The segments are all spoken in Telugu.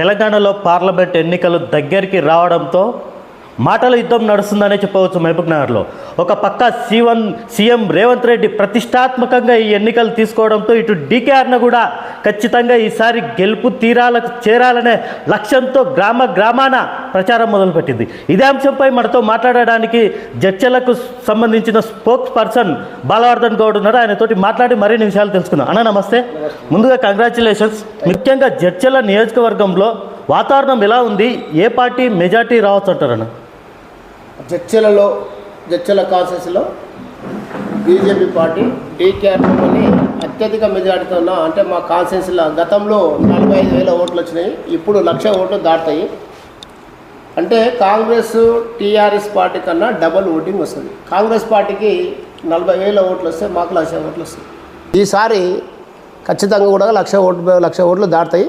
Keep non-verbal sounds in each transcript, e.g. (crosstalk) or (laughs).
తెలంగాణలో పార్లమెంట్ ఎన్నికలు దగ్గరికి రావడంతో మాటల యుద్ధం నడుస్తుందనే చెప్పవచ్చు మహబూబ్ నగర్లో. ఒక పక్క సీఎం సీఎం రేవంత్ రెడ్డి ప్రతిష్టాత్మకంగా ఈ ఎన్నికలు తీసుకోవడంతో ఇటు డీకేఆర్ను కూడా ఖచ్చితంగా ఈసారి గెలుపు తీరాలకు చేరాలనే లక్ష్యంతో గ్రామ గ్రామాన ప్రచారం మొదలుపెట్టింది. ఇదే అంశంపై మనతో మాట్లాడడానికి జడ్చలకు సంబంధించిన స్పోక్స్ పర్సన్ బాలవర్ధన్ గౌడ్ ఉన్నారు. ఆయనతోటి మాట్లాడి మరిన్ని విషయాలు తెలుసుకుందాం. అన్న నమస్తే. ముందుగా కంగ్రాచులేషన్స్ ముఖ్యంగా జడ్చల నియోజకవర్గంలో వాతావరణం ఎలా ఉంది? ఏ పార్టీ మెజార్టీ రావచ్చు అంటారన్న? జడ్చలలో జడ్చల కాన్సెస్లో బీజేపీ పార్టీ డీకేఆర్ని అత్యధిక మెజార్టీతో ఉన్న అంటే మా కాన్సెన్స్లో గతంలో నలభై ఐదు వేల ఓట్లు వచ్చినాయి ఇప్పుడు లక్ష ఓట్లు దాటుతాయి. అంటే కాంగ్రెస్ టీఆర్ఎస్ పార్టీ కన్నా డబల్ ఓటింగ్ వస్తుంది. కాంగ్రెస్ పార్టీకి నలభై వేల ఓట్లు వస్తే మాకు లక్ష ఓట్లు వస్తాయి. ఈసారి ఖచ్చితంగా కూడా లక్ష ఓట్లు లక్ష ఓట్లు దాటుతాయి.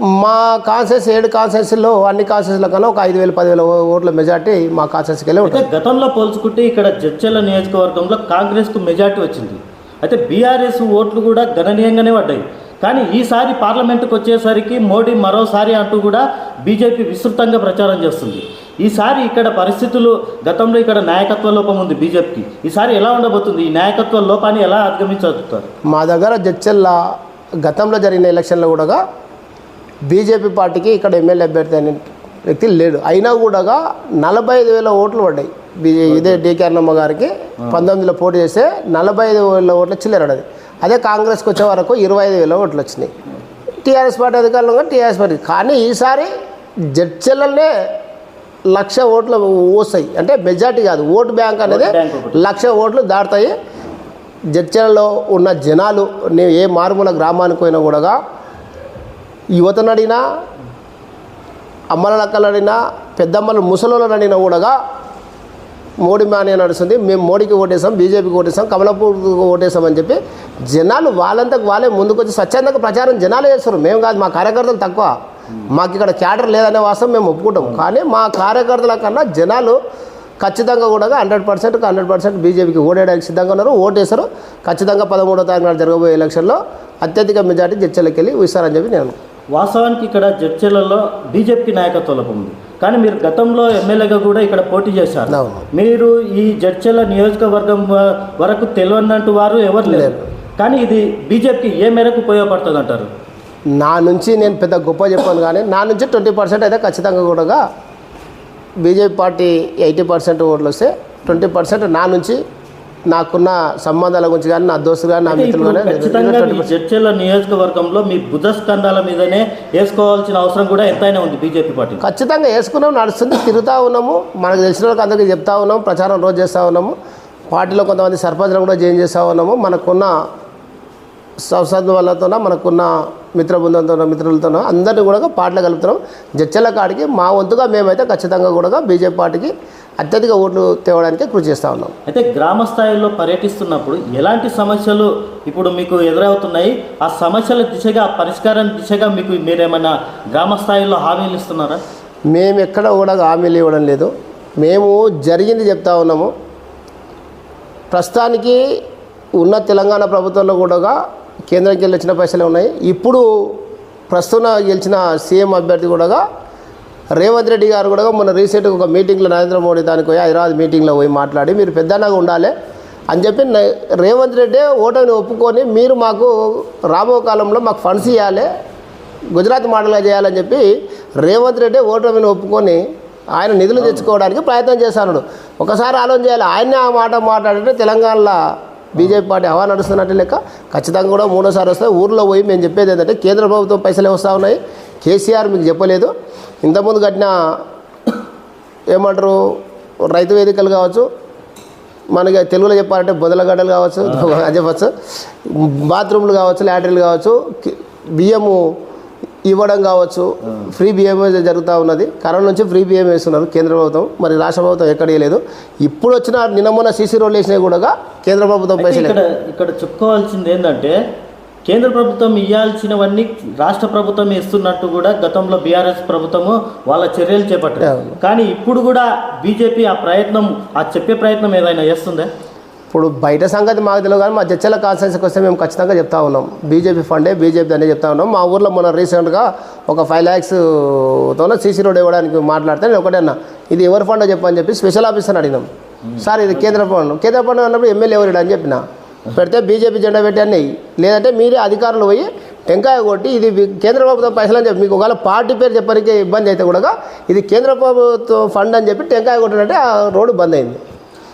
మా కాన్సెన్స్ ఏడు కాన్సెన్స్లో అన్ని కాన్సెన్స్ల కన్నా ఒక ఐదు వేల పదివేల ఓట్ల మెజార్టీ మా కాన్సెన్స్కి వెళ్ళి ఉంటుంది గతంలో పోల్చుకుంటే ఇక్కడ జడ్చల నియోజకవర్గంలో కాంగ్రెస్కు మెజార్టీ వచ్చింది. అయితే బీఆర్ఎస్ ఓట్లు కూడా గణనీయంగానే పడ్డాయి. కానీ ఈసారి పార్లమెంటుకు వచ్చేసరికి మోడీ మరోసారి అంటూ కూడా బీజేపీ విస్తృతంగా ప్రచారం చేస్తుంది. ఈసారి ఇక్కడ పరిస్థితులు గతంలో ఇక్కడ నాయకత్వ లోపం ఉంది బీజేపీకి. ఈసారి ఎలా ఉండబోతుంది? ఈ నాయకత్వ లోపాన్ని ఎలా అధిగమించగలుగుతారు మా దగ్గర జడ్చెల్ల గతంలో జరిగిన ఎలక్షన్లో కూడా బీజేపీ పార్టీకి ఇక్కడ ఎమ్మెల్యే అభ్యర్థి అనే వ్యక్తి లేడు. అయినా కూడా నలభై ఐదు వేల ఓట్లు పడ్డాయి. బీజే ఇదే డీకే అన్నమ్మ గారికి పంతొమ్మిదిలో పోటీ చేస్తే నలభై ఐదు వేల ఓట్లు చిల్లరడది అదే కాంగ్రెస్కి వచ్చే వరకు ఇరవై ఐదు వేల ఓట్లు వచ్చినాయి. టీఆర్ఎస్ పార్టీ అధికారంలో టీఆర్ఎస్ పార్టీ. కానీ ఈసారి జడ్చెల్లనే లక్ష ఓట్లు వస్తాయి అంటే మెజార్టీ కాదు. ఓటు బ్యాంక్ అనేది. లక్ష ఓట్లు దాటుతాయి. జడ్చలలో ఉన్న జనాలు నేను ఏ మారుమూల గ్రామానికి పోయినా కూడా యువతను అడిగినా అమ్మల లక్కలు అడిగినా పెద్దమ్మలు ముసలోళ్ళని అడిగినా కూడా మోడీ మానే నడుస్తుంది. మేము మోడీకి ఓటేసాం బీజేపీకి ఓటేసాం కమలపూర్కి ఓటేసాం అని చెప్పి జనాలు వాళ్ళంతకు వాళ్ళే ముందుకొచ్చి స్వచ్ఛందంగా ప్రచారం జనాలు చేస్తారు. మేము కాదు మా కార్యకర్తలు తక్కువ. మాకు ఇక్కడ క్యాడర్ లేదనే వాస్తవం మేము ఒప్పుకుంటాం. కానీ మా కార్యకర్తల కన్నా జనాలు ఖచ్చితంగా కూడా హండ్రెడ్ పర్సెంట్ హండ్రెడ్ పర్సెంట్ బీజేపీకి ఓడేయడానికి సిద్ధంగా ఉన్నారు. ఓటేశారు. ఖచ్చితంగా పదమూడో తారీఖు నాడు జరగబోయే ఎలక్షన్లో అత్యధిక మెజార్టీ చర్చలకు వెళ్ళి ఇస్తారని చెప్పి నేను వాస్తవానికి ఇక్కడ జడ్చలలో బీజేపీ నాయకత్వ ఉంది. కానీ మీరు గతంలో ఎమ్మెల్యేగా కూడా ఇక్కడ పోటీ చేశారు. మీరు ఈ జడ్చల నియోజకవర్గం వరకు తెలియనట్టు వారు ఎవరు లేరు. కానీ ఇది బీజేపీకి ఏ మేరకు ఉపయోగపడుతుంది అంటారు నా నుంచి నేను పెద్ద గొప్ప చెప్పాను కానీ నా నుంచి ట్వంటీ పర్సెంట్ అయితే ఖచ్చితంగా కూడా బీజేపీ పార్టీ ఎయిటీ పర్సెంట్ ఓట్లు వస్తే ట్వంటీ పర్సెంట్ నా నుంచి నాకున్న సంబంధాల గురించి కానీ నా దోస్తులు కానీ నా మిత్రులు కానీ జడ్చల నియోజకవర్గంలో మీ భుజస్కంధాల మీదనే వేసుకోవాల్సిన అవసరం కూడా ఎంతైనా ఉంది బీజేపీ పార్టీ ఖచ్చితంగా వేసుకున్నాం నడుస్తుంది తిరుగుతూ ఉన్నాము. మనకు తెలిసిన వాళ్ళకి అందరికీ చెప్తా ఉన్నాము ప్రచారం రోజు చేస్తూ ఉన్నాము. పార్టీలో కొంతమంది సర్పంచ్లను కూడా చేంజ్ చేస్తూ ఉన్నాము. మనకున్న సంసద్ వాళ్ళతో మనకున్న మిత్ర బృందంతో మిత్రులతో అందరినీ కూడా పార్టీలో కలుపుతున్నాం. జడ్చల కాడికి మా వంతుగా మేమైతే ఖచ్చితంగా కూడా బీజేపీ పార్టీకి అత్యధిక ఓట్లు తేవడానికి కృషి చేస్తూ ఉన్నాం. అయితే గ్రామ స్థాయిలో పర్యటిస్తున్నప్పుడు ఎలాంటి సమస్యలు ఇప్పుడు మీకు ఎదురవుతున్నాయి? ఆ సమస్యల దిశగా పరిష్కారం దిశగా మీకు మీరేమైనా గ్రామ స్థాయిలో హామీలు ఇస్తున్నారా? మేము ఎక్కడ కూడా హామీలు ఇవ్వడం లేదు. మేము జరిగింది చెప్తా ఉన్నాము. ప్రస్తుతానికి ఉన్న తెలంగాణ ప్రభుత్వంలో కూడా కేంద్రానికి వెళ్ళి వచ్చిన పైసలే ఉన్నాయి. ఇప్పుడు ప్రస్తుతం గెలిచిన సీఎం అభ్యర్థి కూడా రేవంత్ రెడ్డి గారు కూడా మొన్న రీసెంట్గా ఒక మీటింగ్లో నరేంద్ర మోడీ దానికి పోయి హైదరాబాద్ మీటింగ్లో పోయి మాట్లాడి మీరు పెద్దన్నగా ఉండాలి అని చెప్పి రేవంత్ రెడ్డి ఓటమిని ఒప్పుకొని మీరు మాకు రాబో కాలంలో మాకు ఫండ్స్ ఇవ్వాలి గుజరాత్ మోడల్గా చేయాలని చెప్పి రేవంత్ రెడ్డి ఓటమిని ఒప్పుకొని ఆయన నిధులు తెచ్చుకోవడానికి ప్రయత్నం చేశాడు. ఒకసారి ఆలోచన చేయాలి. ఆయన్నే ఆ మాట మాట్లాడితే తెలంగాణలో బీజేపీ పార్టీ హవా నడుస్తున్నట్టు లెక్క ఖచ్చితంగా కూడా మూడోసారి వస్తే ఊర్లో పోయి మేము చెప్పేది ఏంటంటే కేంద్ర ప్రభుత్వం పైసలు వస్తూ ఉన్నాయి. కేసీఆర్ మీకు చెప్పలేదు. ఇంతకుముందు కట్టిన ఏమంటారు రైతు వేదికలు కావచ్చు మనకి తెలుగులో చెప్పాలంటే బొదలగడ్డలు కావచ్చు (laughs) అది చెప్పచ్చు బాత్రూమ్లు కావచ్చు ల్యాటరీలు కావచ్చు బియ్యము ఇవ్వడం కావచ్చు. ఫ్రీ బియ్యం జరుగుతూ ఉన్నది. కరోనా నుంచి ఫ్రీ బియ్యం వేస్తున్నారు కేంద్ర ప్రభుత్వం. మరి రాష్ట్ర ప్రభుత్వం ఎక్కడ ఇవ్వలేదు ఇప్పుడు వచ్చిన నిన్న మొన్న సీసీ రోడ్లు వేసినవి కూడా కేంద్ర ప్రభుత్వం పైసలు ఇక్కడ ఇక్కడ చెప్పుకోవాల్సింది ఏంటంటే కేంద్ర ప్రభుత్వం ఇవ్వాల్సినవన్నీ రాష్ట్ర ప్రభుత్వం ఇస్తున్నట్టు కూడా గతంలో బీఆర్ఎస్ ప్రభుత్వము వాళ్ళ చర్యలు చేపట్టారు. కానీ ఇప్పుడు కూడా బీజేపీ ఆ ప్రయత్నం ఆ చెప్పే ప్రయత్నం ఏదైనా చేస్తుందా? ఇప్పుడు బయట సంగతి మాకు తెలియదు కానీ మా చర్చల కాన్సెన్స్కి వస్తే మేము ఖచ్చితంగా చెప్తా ఉన్నాం. బీజేపీ ఫండే బీజేపీ అనే చెప్తా ఉన్నాం. మా ఊర్లో మొన్న రీసెంట్గా ఒక ఫైవ్ ల్యాక్స్తోనే సీసీ రోడ్ ఇవ్వడానికి మాట్లాడితే నేను ఒకటే అన్నా. ఇది ఎవరి ఫండో చెప్పని చెప్పి స్పెషల్ ఆఫీసర్ అడిగినాం. సార్ ఇది కేంద్ర ఫండ్. కేంద్ర ఫండ్ అన్నప్పుడు ఎమ్మెల్యే ఎవరు అని చెప్పిన. పెడితే బీజేపీ జెండా పెట్టి అన్నీ. లేదంటే మీరే అధికారులు పోయి టెంకాయ కొట్టి ఇది కేంద్ర ప్రభుత్వం పైసలు అని చెప్పి మీకు ఒకవేళ పార్టీ పేరు చెప్పడానికి ఇబ్బంది అయితే కూడా ఇది కేంద్ర ప్రభుత్వం ఫండ్ అని చెప్పి టెంకాయ కొట్టినట్టే ఆ రోడ్డు బంద్ అయింది.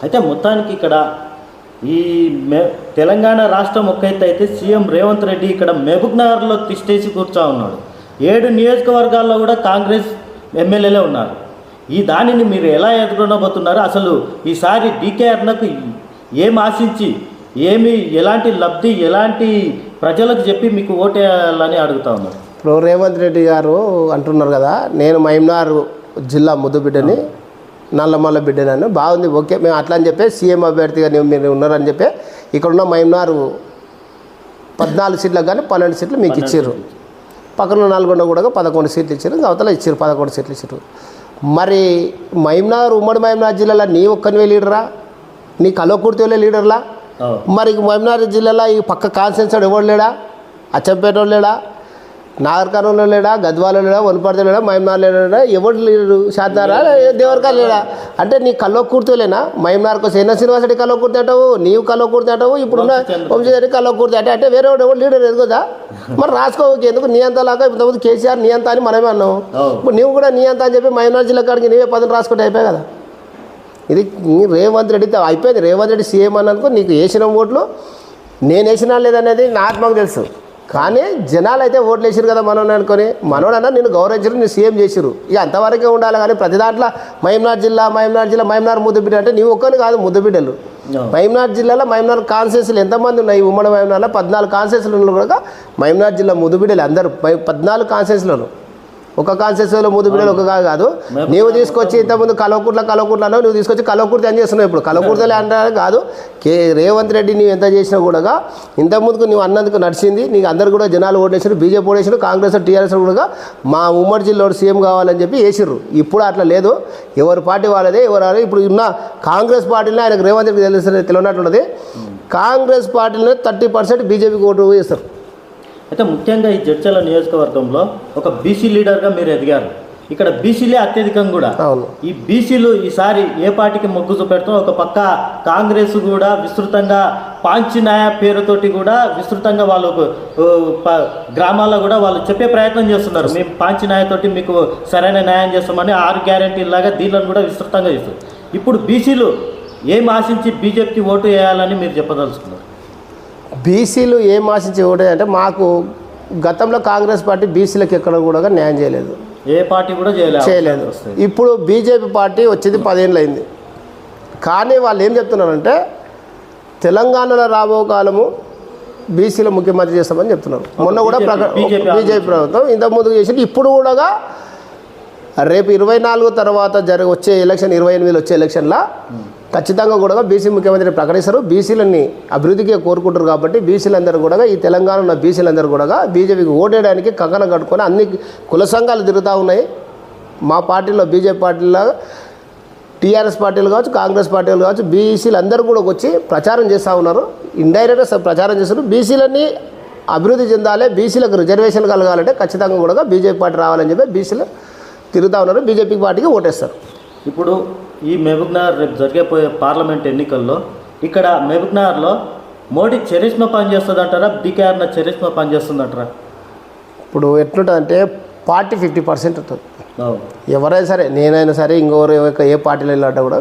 అయితే మొత్తానికి ఇక్కడ ఈ మే తెలంగాణ రాష్ట్రం ఒక్కైతే అయితే సీఎం రేవంత్ రెడ్డి ఇక్కడ మహబూబ్ నగర్లో తిష్టేసి కూర్చో ఉన్నాడు. ఏడు నియోజకవర్గాల్లో కూడా కాంగ్రెస్ ఎమ్మెల్యేలే ఉన్నారు. ఈ దానిని మీరు ఎలా ఎదుర్కొనబోతున్నారు? అసలు ఈసారి డీకే అర్ణకు ఏం ఆశించి ఏమి ఎలాంటి లబ్ధి ఎలాంటి ప్రజలకు చెప్పి మీకు ఓటేయాలని అడుగుతా ఉన్నారు? ఇప్పుడు రేవంత్ రెడ్డి గారు అంటున్నారు కదా నేను మైమ్నార్ జిల్లా ముద్దుబిడ్డని. నల్లమల్ల బిడ్డనని బాగుంది ఓకే మేము అట్లా అని చెప్పి సీఎం అభ్యర్థిగా మీరు ఉన్నారని చెప్పి ఇక్కడున్న మైమ్నార్ పద్నాలుగు సీట్లకు కానీ పన్నెండు సీట్లు మీకు ఇచ్చారు పక్కన నల్గొండ కూడా పదకొండు సీట్లు ఇచ్చారు అవతల ఇచ్చారు పదకొండు సీట్లు ఇచ్చారు మరి మైమ్నార్ ఉమ్మడి మైమ్నార్ జిల్లాలో నీ ఒక్కనివే లీడరా? నీ కలవకుర్తిలో లీడర్లా? మరి మహబూబ్నగర్ జిల్లాలో ఈ పక్క కాన్సెన్స్ ఎవడు లేడా? అచ్చంపేట లేడా? నాగర్కర్నూలు లేడా గద్వాల లేడా వనపర్తి లేడా మహబూబ్నగర్ లేడా ఎవడు లేడు శాతారా? దేవరకా లేడా? అంటే నీ కల్లో కూర్తోలేనా? మహబూబ్నగర్ కోసం ఎన్న శ్రీనివాసరెడ్డి కల్లో కూర్తి అంటావు నీవు కల్లో కూర్తి అంటావు ఇప్పుడున్న వంశీరెడ్డి కల్లో కూర్తి అంటే అంటే వేరే ఎవడు లీడర్ ఎదుగుదా మరి రాసుకోవచ్చు ఎందుకు? నీ అంత లాగా ఇంతకుముందు కేసీఆర్ నీ అంత అని మనమే అన్నావు. ఇప్పుడు నీవు కూడా నీ అంత అని చెప్పి మహబూబ్నగర్ జిల్లా కాడికి నీవే పదం రాసుకుంటే అయిపోయాయి కదా? ఇది రేవంత్ రెడ్డితో అయిపోయింది. రేవంత్ రెడ్డి సీఎం అన్నందుకు నీకు వేసిన ఓట్లు నేను వేసినా లేదనేది నా ఆత్మకు తెలుసు. కానీ జనాలు అయితే ఓట్లు వేసారు కదా మనోని అనుకొని. మనోడన్నా నేను గౌరవించరు నేను సీఎం చేసిరు ఇక అంతవరకే ఉండాలి కానీ ప్రతి దాంట్లో మహమ్నార్ జిల్లా మహమ్నార్ జిల్లా మహమ్నార్ ముద్దుబిడ్డ అంటే నీవు ఒక్కని కాదు ముద్దుబిడ్డలు. అవును. మహమ్నార్ జిల్లాలో మహమ్నార్ కాన్సెన్స్లు ఎంతమంది ఉన్నాయి? ఉమ్మడి మహమ్నార్లో పద్నాలుగు కాన్సెన్స్లు కూడా మహమ్నార్ జిల్లా ముద్దుబిడ్డలు అందరూ పద్నాలుగు కాన్సెన్స్లలో ఒక కాన్సెన్స్లో ముద్దుబిడ్డలు ఒక కాదు కాదు. నీవు తీసుకొచ్చి ఇంతకుముందు కలవకుట్ల కలవకుట్ల నువ్వు తీసుకొచ్చి కలవకుర్తి అని చేస్తున్నావు ఇప్పుడు. కలవకుర్తలే అంటారు కాదు. కే రేవంత్ రెడ్డి నీవు ఎంత చేసినా కూడా ఇంతకుముందుకు నువ్వు అన్నందుకు నడిచింది. నీకు అందరు కూడా జనాలు ఓటేసారు బీజేపీ ఓటేసారు కాంగ్రెస్ టీఆర్ఎస్ కూడా మా ఉమ్మడి జిల్లాలో సీఎం కావాలని చెప్పి వేసిర్రు. ఇప్పుడు అట్లా లేదు. ఎవరి పార్టీ వాళ్ళదే ఎవరు. ఇప్పుడు ఉన్న కాంగ్రెస్ పార్టీలో ఆయనకు రేవంత్ రెడ్డి తెలిసిన తెలియనట్టున్నది కాంగ్రెస్ పార్టీలో థర్టీ పర్సెంట్ బీజేపీకి ఓటు వేస్తారు. అయితే ముఖ్యంగా ఈ జడ్చల నియోజకవర్గంలో ఒక బీసీ లీడర్గా మీరు ఎదిగారు. ఇక్కడ బీసీలే అత్యధికం కూడా. ఈ బీసీలు ఈసారి ఏ పార్టీకి మొగ్గు చూపెడతాం ఒక పక్క కాంగ్రెస్ కూడా విస్తృతంగా పాంచినాయ పేరుతోటి కూడా విస్తృతంగా వాళ్ళు గ్రామాల్లో కూడా వాళ్ళు చెప్పే ప్రయత్నం చేస్తున్నారు. మేము పాంచినాయ తోటి మీకు సరైన న్యాయం చేస్తామని ఆరు గ్యారంటీలాగా దీనిలను కూడా విస్తృతంగా చేస్తారు ఇప్పుడు బీసీలు ఏం ఆశించి బీజేపీకి ఓటు వేయాలని మీరు చెప్పదలుచుకున్నారు? బీసీలు ఏం ఆశించి అంటే మాకు గతంలో కాంగ్రెస్ పార్టీ బీసీలకు ఎక్కడ కూడా న్యాయం చేయలేదు. ఏ పార్టీ కూడా చేయలేదు. చేయలేదు ఇప్పుడు బీజేపీ పార్టీ వచ్చేది పదేళ్ళు అయింది కానీ వాళ్ళు ఏం చెప్తున్నారంటే తెలంగాణలో రాబో కాలము బీసీలో ముఖ్యమంత్రి చేస్తామని చెప్తున్నారు. మొన్న కూడా బీజేపీ ప్రభుత్వం ఇంతకుముందు చేసింది. ఇప్పుడు కూడా రేపు ఇరవై నాలుగు తర్వాత జరిగి వచ్చే ఎలక్షన్ ఇరవై ఎనిమిదిలో వచ్చే ఎలక్షన్లో ఖచ్చితంగా కూడా బీసీ ముఖ్యమంత్రి ప్రకటిస్తారు. బీసీలని అభివృద్ధికి కోరుకుంటారు కాబట్టి బీసీలందరూ కూడా ఈ తెలంగాణ ఉన్న బీసీలందరూ కూడా బీజేపీకి ఓటేయడానికి కంకణం కట్టుకొని అన్ని కుల సంఘాలు తిరుగుతూ ఉన్నాయి. మా పార్టీలో బీజేపీ పార్టీలో టీఆర్ఎస్ పార్టీలు కావచ్చు కాంగ్రెస్ పార్టీలు కావచ్చు బీసీలు అందరూ కూడా వచ్చి ప్రచారం చేస్తూ ఉన్నారు. ఇండైరెక్ట్గా ప్రచారం చేస్తున్నారు. బీసీలన్నీ అభివృద్ధి చెందాలి బీసీలకు రిజర్వేషన్ కలగాలంటే ఖచ్చితంగా కూడా బీజేపీ పార్టీ రావాలని చెప్పి బీసీలు తిరుగుతూ ఉన్నారు బీజేపీ పార్టీకి ఓటేస్తారు. ఇప్పుడు ఈ మహబూబ్నగర్ రేపు జరిగేపోయే పార్లమెంట్ ఎన్నికల్లో ఇక్కడ మహబూబ్నగర్లో మోడీ చరిష్మా పనిచేస్తుంది అంటారా బీకేఆర్న చరిష్మా పనిచేస్తుంది ఇప్పుడు ఎట్లుంటుందంటే పార్టీ ఫిఫ్టీ పర్సెంట్ ఉంటుంది. ఎవరైనా సరే నేనైనా సరే ఎవరికి ఏ పార్టీలో వెళ్ళాలంటే కూడా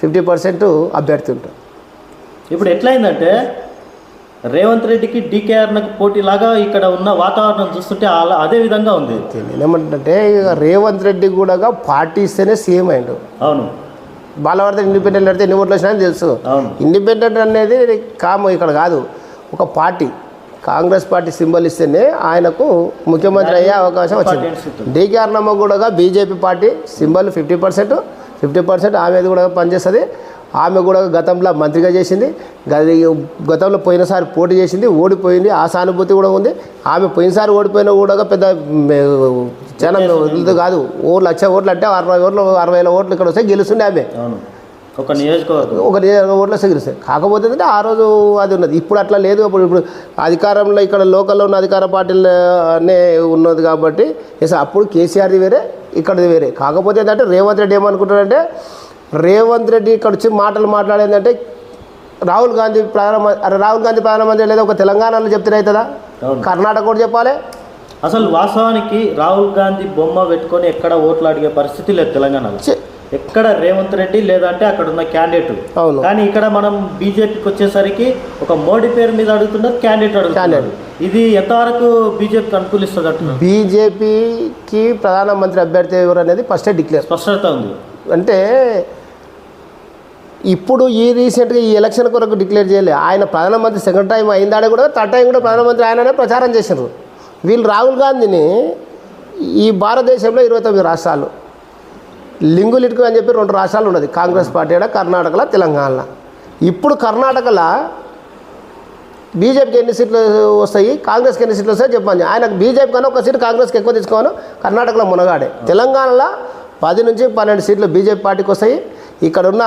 ఫిఫ్టీ పర్సెంట్ అభ్యర్థి ఉంటుంది. ఇప్పుడు ఎట్లయిందంటే రేవంత్ రెడ్డికి డీకేఆర్నకు పోటీలాగా ఇక్కడ ఉన్న వాతావరణం చూస్తుంటే అలా అదే విధంగా ఉంది. ఇక రేవంత్ రెడ్డి కూడా పార్టీ ఇస్తేనే సీఎం అయిండు అవును. బాలవర్ధన్ ఇండిపెండెంట్ అయితే ఎన్ని ఓట్లు వచ్చినా తెలుసు. ఇండిపెండెంట్ అనేది కాము ఇక్కడ కాదు ఒక పార్టీ. కాంగ్రెస్ పార్టీ సింబల్ ఇస్తేనే ఆయనకు ముఖ్యమంత్రి అయ్యే అవకాశం వచ్చింది. డీకేఆర్ నమ్మ కూడా BJP party symbol fifty percent fifty percent ఆమెది కూడా పనిచేస్తుంది. ఆమె కూడా గతంలో మంత్రిగా చేసింది. గతంలో పోయినసారి పోటీ చేసింది ఓడిపోయింది. ఆ సానుభూతి కూడా ఉంది. ఆమె పోయినసారి ఓడిపోయినా కూడా పెద్ద చాలా ఇది కాదు. ఓ లక్ష ఓట్లు అంటే అరవై ఓట్లు అరవై వేల ఓట్లు ఇక్కడ వస్తే గెలుస్తుండే ఆమె. ఒక నియోజకవర్గం. ఒక ఓట్ల గెలుస్తాయి. కాకపోతే ఏంటంటే ఆ రోజు అది ఉన్నది. ఇప్పుడు అట్లా లేదు. ఇప్పుడు ఇప్పుడు అధికారంలో ఇక్కడ లోకల్లో ఉన్న అధికార పార్టీలనే ఉన్నది కాబట్టి అప్పుడు కేసీఆర్ది వేరే ఇక్కడది వేరే. కాకపోతే ఏంటంటే రేవంత్ రెడ్డి ఏమనుకుంటాడంటే రేవంత్ రెడ్డి ఇక్కడ వచ్చి మాటలు మాట్లాడేందంటే రాహుల్ గాంధీ ప్రధాన అరే రాహుల్ గాంధీ ప్రధానమంత్రి లేదా ఒక తెలంగాణలో చెప్తే అవుతుందా. కర్ణాటక కూడా చెప్పాలి? అసలు వాస్తవానికి రాహుల్ గాంధీ బొమ్మ పెట్టుకొని ఎక్కడ ఓట్లు అడిగే పరిస్థితి లేదు తెలంగాణలో. ఎక్కడ రేవంత్ రెడ్డి లేదంటే అక్కడ ఉన్న క్యాండిడేట్. అవును. కానీ ఇక్కడ మనం బీజేపీకి వచ్చేసరికి ఒక మోడీ పేరు మీద అడుగుతున్నారు క్యాండిడేట్ అడుగుతున్నారు. ఇది ఎంతవరకు బీజేపీకి అనుకూలిస్తుంది అంటున్నారు? బీజేపీకి ప్రధానమంత్రి అభ్యర్థి ఎవరు అనేది ఫస్టే డిక్లేర్. స్పష్టత ఉంది. అంటే ఇప్పుడు ఈ రీసెంట్గా ఈ ఎలక్షన్ కొరకు డిక్లేర్ చేయలేదు ఆయన ప్రధానమంత్రి సెకండ్ టైం అయిందాడే కూడా థర్డ్ టైం కూడా ప్రధానమంత్రి ఆయననే ప్రచారం చేశారు. వీళ్ళు రాహుల్ గాంధీని ఈ భారతదేశంలో ఇరవై తొమ్మిది రాష్ట్రాలు లింగులిట్కు అని చెప్పి రెండు రాష్ట్రాలు ఉన్నది. కాంగ్రెస్ పార్టీ ఆడ కర్ణాటకలో తెలంగాణలో. ఇప్పుడు కర్ణాటకలో బీజేపీకి ఎన్ని సీట్లు వస్తాయి? కాంగ్రెస్కి ఎన్ని సీట్లు వస్తాయి చెప్పండి. ఆయనకు బీజేపీ కన్నా ఒక సీటు కాంగ్రెస్కి ఎక్కువ తీసుకోను కర్ణాటకలో మునగాడే. తెలంగాణలో పది నుంచి పన్నెండు సీట్లు బీజేపీ పార్టీకి వస్తాయి. ఇక్కడున్న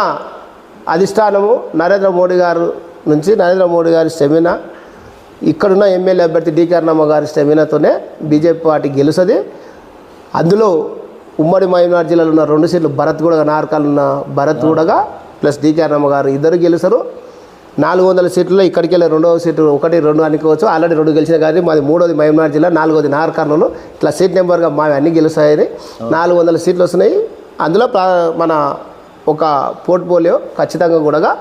అధిష్టానము నరేంద్ర మోడీ గారు నుంచి నరేంద్ర మోడీ గారి స్టెమినా ఇక్కడున్న ఎమ్మెల్యే అభ్యర్థి డీకే అన్నమ్మ గారి స్టెమినాతోనే బీజేపీ పార్టీ గెలుస్తుంది. అందులో ఉమ్మడి మహబూబ్నగర్ జిల్లాలో ఉన్న రెండు సీట్లు భరత్ కూడా నార్కాలు ఉన్న భరత్ కూడా ప్లస్ డీకే అన్నమ్మ గారు ఇద్దరు గెలుస్తారు. నాలుగు వందల సీట్లలో ఇక్కడికి వెళ్ళి రెండవ సీటు ఒకటి రెండు అనుకోవచ్చు ఆల్రెడీ రెండు గెలిచిన కానీ మాది మూడోది మహబూబ్నగర్ జిల్లా నాలుగోది నార్ కర్నూలు ఇట్లా సీట్ నెంబర్గా మావి అన్ని గెలుస్తాయని నాలుగు వందల సీట్లు వస్తున్నాయి. అందులో మన ఒక పోర్ట్ఫోలియో ఖచ్చితంగా కూడా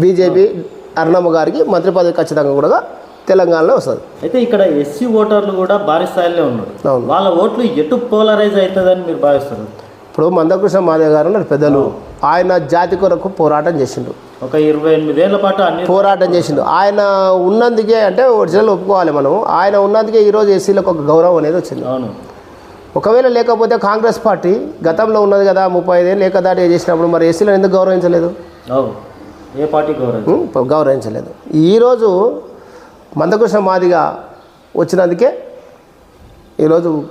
బీజేపీ అరుణమ్మ గారికి మంత్రి పదవి ఖచ్చితంగా కూడా తెలంగాణలో వస్తుంది. అయితే ఇక్కడ ఎస్సీ ఓటర్లు కూడా భారీ స్థాయిలో ఉన్నారు. వాళ్ళ ఓట్లు ఎటు పోలరైజ్ అవుతుందని మీరు భావిస్తారు ఇప్పుడు మందకృష్ణ మాదేవ్ గారు ఉన్నారు పెద్దలు. ఆయన జాతి కొరకు పోరాటం చేసిండు. ఒక ఇరవై ఎనిమిదేళ్ళ పాటు అన్ని పోరాటం చేసిండు. ఆయన ఉన్నందుకే అంటే ఒరిజినల్ ఒప్పుకోవాలి మనం ఆయన ఉన్నందుకే ఈరోజు ఎస్సీలకు ఒక గౌరవం అనేది వచ్చింది. అవును. ఒకవేళ లేకపోతే కాంగ్రెస్ పార్టీ గతంలో ఉన్నది కదా ముప్పై ఐదేళ్ళు ఏకదాటి చేసినప్పుడు మరి ఎస్సీలను ఎందుకు గౌరవించలేదు? ఏ పార్టీ? గౌరవించలేదు? ఈరోజు మందకృష్ణ మాదిగా వచ్చినందుకే ఈరోజు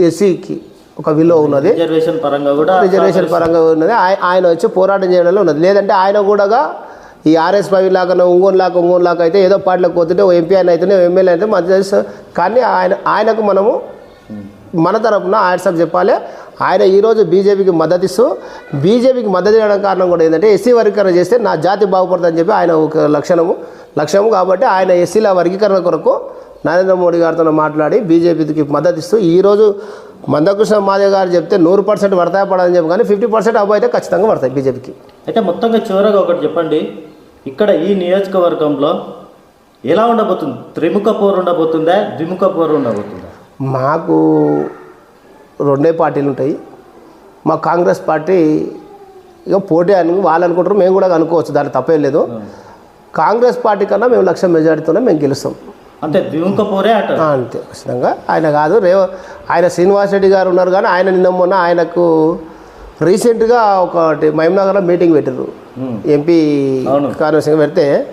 ఎస్సీకి ఒక విలువ ఉన్నది. రిజర్వేషన్ పరంగా కూడా రిజర్వేషన్ పరంగా ఉన్నది. ఆయ- ఆయన వచ్చి పోరాటం చేయడంలో ఉన్నది. లేదంటే ఆయన కూడా ఈ ఆర్ఎస్ పవి లాగా ఒంగోలు లాగా ఒంగోలు లాగా అయితే ఏదో పార్టీలోకి పోతుంటే ఓ ఎంపీ అయినా అయితేనే ఎమ్మెల్యే అయితే మంచి తెలుసు కానీ ఆయన ఆయనకు మనము మన తరపున ఆయన చెప్పాలి. ఆయన ఈరోజు బీజేపీకి మద్దతు ఇస్తూ బీజేపీకి మద్దతు ఇవ్వడం కారణం కూడా ఏంటంటే ఎస్సీ వర్గీకరణ చేస్తే నా జాతి బాగుపడుతుందని చెప్పి ఆయన ఒక లక్షణము లక్ష్యము కాబట్టి ఆయన ఎస్సీల వర్గీకరణ కొరకు నరేంద్ర మోడీ గారితో మాట్లాడి బీజేపీకి మద్దతు ఇస్తూ ఈరోజు మందకృష్ణ మాదే గారు చెప్తే నూరు పర్సెంట్ పడతాయి పడదని చెప్పి కానీ ఫిఫ్టీ పర్సెంట్ అబ్బాయి అయితే ఖచ్చితంగా పడతాయి బీజేపీకి. అయితే మొత్తంగా చివరగా ఒకటి చెప్పండి. ఇక్కడ ఈ నియోజకవర్గంలో ఎలా ఉండబోతుంది? త్రిముఖ పోరు ఉండబోతుందా? ద్విముఖ పోరు ఉండబోతుందా? మాకు రెండే పార్టీలు ఉంటాయి. మా కాంగ్రెస్ పార్టీ ఇక పోటీ అని వాళ్ళు అనుకుంటారు మేము కూడా అనుకోవచ్చు దాంట్లో తప్పేం లేదు. కాంగ్రెస్ పార్టీ కన్నా మేము లక్ష మెజారిటీతోనే మేము గెలుస్తాం. అంటే ద్విముఖ పోరే అంటారు. ఆ, అంతే ఖచ్చితంగా. ఆయన కాదు రేవ ఆయన శ్రీనివాస్ రెడ్డి గారు ఉన్నారు కానీ ఆయన నిన్న మొన్న ఆయనకు రీసెంట్గా ఒకటి మహిమనగర్లో మీటింగ్ పెట్టారు. ఎంపీ. కాన్వర్సింగ్ పెడితే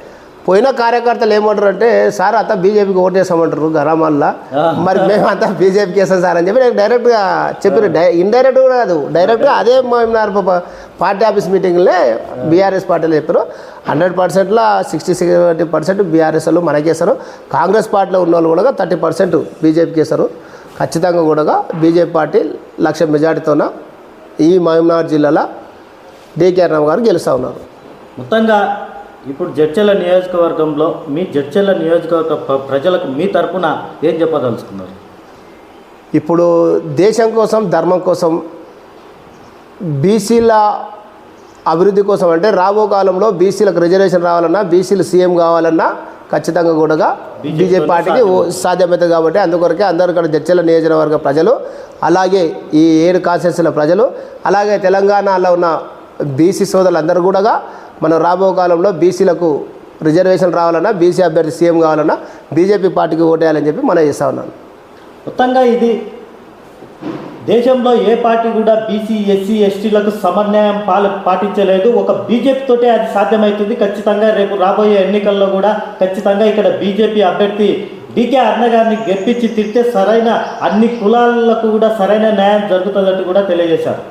పోయిన కార్యకర్తలు ఏమంటారు అంటే సార్ అంతా బీజేపీకి ఓటు చేస్తామంటారు గరామల్లా. మరి మేము అంతా బీజేపీకి వేస్తాం సార్ అని చెప్పి నేను డైరెక్ట్గా చెప్పారు డై ఇండైరెక్ట్ కూడా కాదు డైరెక్ట్గా అదే పార్టీ ఆఫీస్ మీటింగ్లే బీఆర్ఎస్ పార్టీలో చెప్పారు. హండ్రెడ్ పర్సెంట్లో సిక్స్టీ సెవెంటీ పర్సెంట్ బీఆర్ఎస్ వాళ్ళు మనకేస్తారు కాంగ్రెస్ పార్టీలో ఉన్న వాళ్ళు కూడా థర్టీ పర్సెంట్ బీజేపీకి వేస్తారు. ఖచ్చితంగా కూడా బీజేపీ పార్టీ లక్ష మెజార్టీతోన ఈ మహబూబ్నగర్ జిల్లాలో డికేఆర్ రావు గారు గెలుస్తూ ఉన్నారు. మొత్తంగా ఇప్పుడు జడ్చెల నియోజకవర్గంలో మీ జడ్చెల నియోజకవర్గ ప్ర- ప్రజలకు మీ తరపున ఏం చెప్పదలుచుకున్నారు? ఇప్పుడు దేశం కోసం ధర్మం కోసం బీసీల అభివృద్ధి కోసం అంటే రాబో కాలంలో బీసీలకు రిజర్వేషన్ రావాలన్నా బీసీలు సీఎం కావాలన్నా ఖచ్చితంగా కూడా బీజేపీ పార్టీకి సాధ్యమవుతుంది. కాబట్టి అందుకొరకే అందరు ఇక్కడ జడ్చల నియోజకవర్గ ప్రజలు అలాగే ఈ ఏడు కాన్స్టిట్యూన్సీల ప్రజలు అలాగే తెలంగాణలో ఉన్న బీసీ సోదరులందరూ కూడా మనం రాబో కాలంలో బీసీలకు రిజర్వేషన్ రావాలన్నా బీసీ అభ్యర్థి సీఎం కావాలన్నా బీజేపీ పార్టీకి ఓటేయాలని చెప్పి మనం చేస్తా ఉన్నాను. మొత్తంగా ఇది దేశంలో ఏ పార్టీ కూడా బీసీ ఎస్సీ ఎస్టీలకు సమన్వయం పాల పాటించలేదు. ఒక బీజేపీ తోటే అది సాధ్యమవుతుంది. ఖచ్చితంగా రేపు రాబోయే ఎన్నికల్లో కూడా ఖచ్చితంగా ఇక్కడ బీజేపీ అభ్యర్థి డీకే అన్న గారిని గెలిపించి తిడితే సరైన అన్ని కులాలకు కూడా సరైన న్యాయం జరుగుతుందంటూ కూడా తెలియజేశారు.